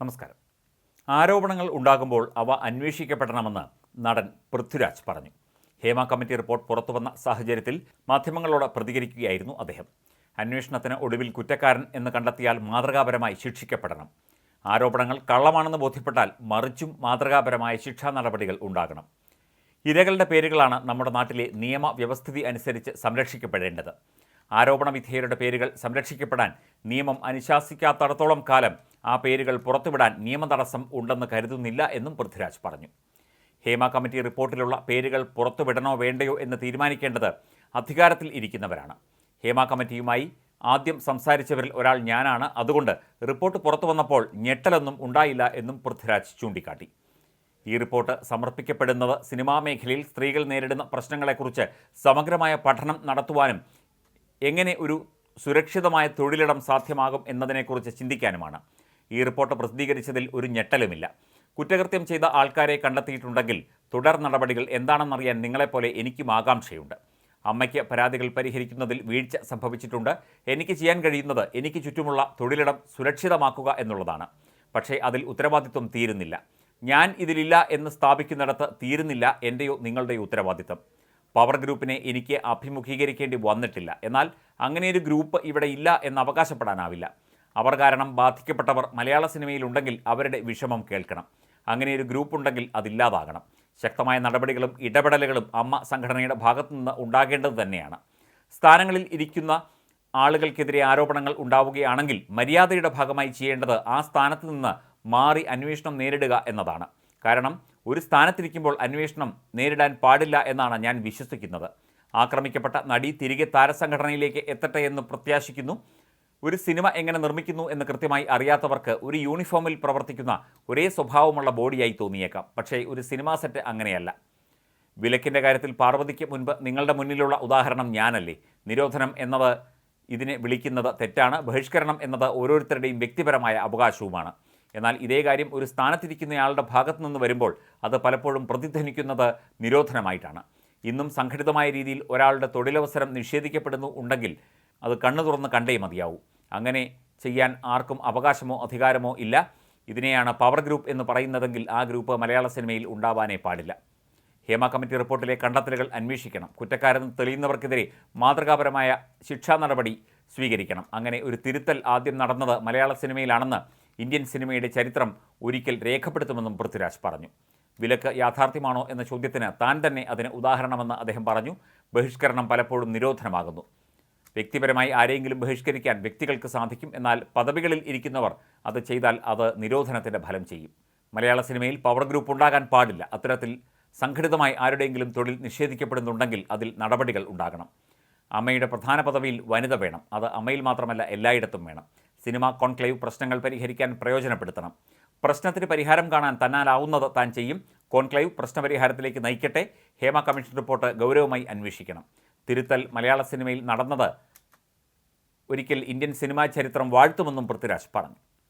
നമസ്കാരം. ആരോപണങ്ങൾ ഉണ്ടാകുമ്പോൾ അവ അന്വേഷിക്കപ്പെടണമെന്ന് നടൻ പൃഥ്വിരാജ് പറഞ്ഞു. ഹേമ കമ്മിറ്റി റിപ്പോർട്ട് പുറത്തുവന്ന സാഹചര്യത്തിൽ മാധ്യമങ്ങളോട് പ്രതികരിക്കുകയായിരുന്നു അദ്ദേഹം. അന്വേഷണത്തിന് ഒടുവിൽ കുറ്റക്കാരൻ എന്ന് കണ്ടെത്തിയാൽ മാതൃകാപരമായി ശിക്ഷിക്കപ്പെടണം. ആരോപണങ്ങൾ കള്ളമാണെന്ന് ബോധ്യപ്പെട്ടാൽ മറിച്ചും മാതൃകാപരമായ ശിക്ഷാ നടപടികൾ ഉണ്ടാകണം. ഇരകളുടെ പേരുകളാണ് നമ്മുടെ നാട്ടിലെ നിയമവ്യവസ്ഥിതി അനുസരിച്ച് സംരക്ഷിക്കപ്പെടേണ്ടത്. ആരോപണ വിധേയരുടെ പേരുകൾ സംരക്ഷിക്കപ്പെടാൻ നിയമം അനുശാസിക്കാത്തടത്തോളം കാലം ആ പേരുകൾ പുറത്തുവിടാൻ നിയമതടസ്സം ഉണ്ടെന്ന് കരുതുന്നില്ല എന്നും പൃഥ്വിരാജ് പറഞ്ഞു. ഹേമ കമ്മിറ്റി റിപ്പോർട്ടിലുള്ള പേരുകൾ പുറത്തുവിടണോ വേണ്ടയോ എന്ന് തീരുമാനിക്കേണ്ടത് അധികാരത്തിൽ ഇരിക്കുന്നവരാണ്. ഹേമ കമ്മിറ്റിയുമായി ആദ്യം സംസാരിച്ചവരിൽ ഒരാൾ ഞാനാണ്. അതുകൊണ്ട് റിപ്പോർട്ട് പുറത്തു വന്നപ്പോൾ ഞെട്ടലൊന്നും ഉണ്ടായില്ല എന്നും പൃഥ്വിരാജ് ചൂണ്ടിക്കാട്ടി. ഈ റിപ്പോർട്ട് സമർപ്പിക്കപ്പെടുന്നത് സിനിമാ മേഖലയിൽ സ്ത്രീകൾ നേരിടുന്ന പ്രശ്നങ്ങളെക്കുറിച്ച് സമഗ്രമായ പഠനം നടത്തുവാനും എങ്ങനെ ഒരു സുരക്ഷിതമായ തൊഴിലിടം സാധ്യമാകും എന്നതിനെക്കുറിച്ച് ചിന്തിക്കാനുമാണ്. ഈ റിപ്പോർട്ട് പ്രസിദ്ധീകരിച്ചതിൽ ഒരു ഞെട്ടലുമില്ല. കുറ്റകൃത്യം ചെയ്ത ആൾക്കാരെ കണ്ടെത്തിയിട്ടുണ്ടെങ്കിൽ തുടർ നടപടികൾ എന്താണെന്നറിയാൻ നിങ്ങളെപ്പോലെ എനിക്കും ആകാംക്ഷയുണ്ട്. അമ്മയ്ക്ക് പരാതികൾ പരിഹരിക്കുന്നതിൽ വീഴ്ച സംഭവിച്ചിട്ടുണ്ട്. എനിക്ക് ചെയ്യാൻ കഴിയുന്നത് എനിക്ക് ചുറ്റുമുള്ള തൊഴിലിടം സുരക്ഷിതമാക്കുക എന്നുള്ളതാണ്. പക്ഷേ അതിൽ ഉത്തരവാദിത്വം തീരുന്നില്ല. ഞാൻ ഇതിലില്ല എന്ന് സ്ഥാപിക്കുന്നിടത്ത് തീരുന്നില്ല എന്റെയോ നിങ്ങളുടെയോ ഉത്തരവാദിത്വം. പവർ ഗ്രൂപ്പിനെ എനിക്ക് അഭിമുഖീകരിക്കേണ്ടി വന്നിട്ടില്ല. എന്നാൽ അങ്ങനെയൊരു ഗ്രൂപ്പ് ഇവിടെ ഇല്ല എന്ന് അവകാശപ്പെടാനാവില്ല. അവർ കാരണം ബാധിക്കപ്പെട്ടവർ മലയാള സിനിമയിലുണ്ടെങ്കിൽ അവരുടെ വിഷമം കേൾക്കണം. അങ്ങനെ ഒരു ഗ്രൂപ്പ് ഉണ്ടെങ്കിൽ അതില്ലാതാകണം. ശക്തമായ നടപടികളും ഇടപെടലുകളും അമ്മ സംഘടനയുടെ ഭാഗത്തു നിന്ന് ഉണ്ടാകേണ്ടത് തന്നെയാണ്. സ്ഥാനങ്ങളിൽ ഇരിക്കുന്ന ആളുകൾക്കെതിരെ ആരോപണങ്ങൾ ഉണ്ടാവുകയാണെങ്കിൽ മര്യാദയുടെ ഭാഗമായി ചെയ്യേണ്ടത് ആ സ്ഥാനത്ത് നിന്ന് മാറി അന്വേഷണം നേരിടുക എന്നതാണ്. കാരണം ഒരു സ്ഥാനത്തിരിക്കുമ്പോൾ അന്വേഷണം നേരിടാൻ പാടില്ല എന്നാണ് ഞാൻ വിശ്വസിക്കുന്നത്. ആക്രമിക്കപ്പെട്ട നടി തിരികെ താരസംഘടനയിലേക്ക് എത്തട്ടെ എന്ന് പ്രത്യാശിക്കുന്നു. ഒരു സിനിമ എങ്ങനെ നിർമ്മിക്കുന്നു എന്ന് കൃത്യമായി അറിയാത്തവർക്ക് ഒരു യൂണിഫോമിൽ പ്രവർത്തിക്കുന്ന ഒരേ സ്വഭാവമുള്ള ബോഡിയായി തോന്നിയേക്കാം. പക്ഷേ ഒരു സിനിമാ സെറ്റ് അങ്ങനെയല്ല. വിലക്കിന്റെ കാര്യത്തിൽ പാർവതിക്ക് മുൻപ് നിങ്ങളുടെ മുന്നിലുള്ള ഉദാഹരണം ഞാനല്ലേ? നിരോധനം എന്നത് ഇതിനെ വിളിക്കുന്നത് തെറ്റാണ്. ബഹിഷ്കരണം എന്നത് ഓരോരുത്തരുടെയും വ്യക്തിപരമായ അവകാശവുമാണ്. എന്നാൽ ഇതേ കാര്യം ഒരു സ്ഥാനത്തിരിക്കുന്നയാളുടെ ഭാഗത്തു നിന്ന് വരുമ്പോൾ അത് പലപ്പോഴും പ്രതിധ്വനിക്കുന്നത് നിരോധനമായിട്ടാണ്. ഇന്നും സംഘടിതമായ രീതിയിൽ ഒരാളുടെ തൊഴിലവസരം നിഷേധിക്കപ്പെടുന്നു ഉണ്ടെങ്കിൽ അത് കണ്ണു തുറന്ന് കണ്ടേ മതിയാവൂ. അങ്ങനെ ചെയ്യാൻ ആർക്കും അവകാശമോ അധികാരമോ ഇല്ല. ഇതിനെയാണ് പവർ ഗ്രൂപ്പ് എന്ന് പറയുന്നതെങ്കിൽ ആ ഗ്രൂപ്പ് മലയാള സിനിമയിൽ ഉണ്ടാവാനേ പാടില്ല. ഹേമ കമ്മിറ്റി റിപ്പോർട്ടിലെ കണ്ടെത്തലുകൾ അന്വേഷിക്കണം. കുറ്റക്കാരെന്ന് തെളിയുന്നവർക്കെതിരെ മാതൃകാപരമായ ശിക്ഷാ നടപടി സ്വീകരിക്കണം. അങ്ങനെ ഒരു തിരുത്തൽ ആദ്യം നടന്നത് മലയാള സിനിമയിലാണെന്ന് ഇന്ത്യൻ സിനിമയുടെ ചരിത്രം ഒരിക്കൽ രേഖപ്പെടുത്തുമെന്നും പൃഥ്വിരാജ് പറഞ്ഞു. വിലക്ക് യാഥാർത്ഥ്യമാണോ എന്ന ചോദ്യത്തിന് താൻ തന്നെ അതിന് ഉദാഹരണമെന്ന് അദ്ദേഹം പറഞ്ഞു. ബഹിഷ്കരണം പലപ്പോഴും നിരോധനമാകുന്നു. വ്യക്തിപരമായി ആരെയെങ്കിലും ബഹിഷ്കരിക്കാൻ വ്യക്തികൾക്ക് സാധിക്കും എന്നാൽ പദവികളിൽ ഇരിക്കുന്നവർ അത് ചെയ്താൽ അത് നിരോധനത്തിന്റെ ഫലം ചെയ്യും. മലയാള സിനിമയിൽ പവർ ഗ്രൂപ്പ് ഉണ്ടാകാൻ പാടില്ല. അത്തരത്തിൽ സംഘടിതമായി ആരുടെയെങ്കിലും തൊഴിൽ നിഷേധിക്കപ്പെടുന്നുണ്ടെങ്കിൽ അതിൽ നടപടികൾ ഉണ്ടാകണം. അമ്മയുടെ പ്രധാന പദവിയിൽ വനിത വേണം. അത് അമ്മയിൽ മാത്രമല്ല എല്ലായിടത്തും വേണം. സിനിമ കോൺക്ലേവ് പ്രശ്നങ്ങൾ പരിഹരിക്കാൻ പ്രയോജനപ്പെടുത്തണം. പ്രശ്നത്തിന് പരിഹാരം കാണാൻ തന്നാലാവുന്നത് താൻ ചെയ്യും. കോൺക്ലേവ് പ്രശ്നപരിഹാരത്തിലേക്ക് നയിക്കട്ടെ. ഹേമ കമ്മീഷൻ റിപ്പോർട്ട് ഗൗരവമായി അന്വേഷിക്കണം. തിരുത്തൽ മലയാള സിനിമയിൽ നടന്നത്. ഒരിക്കൽ ഇന്ത്യൻ സിനിമാ ചരിത്രം വാഴ്ത്തുമെന്നും പൃഥ്വിരാജ് പറഞ്ഞു.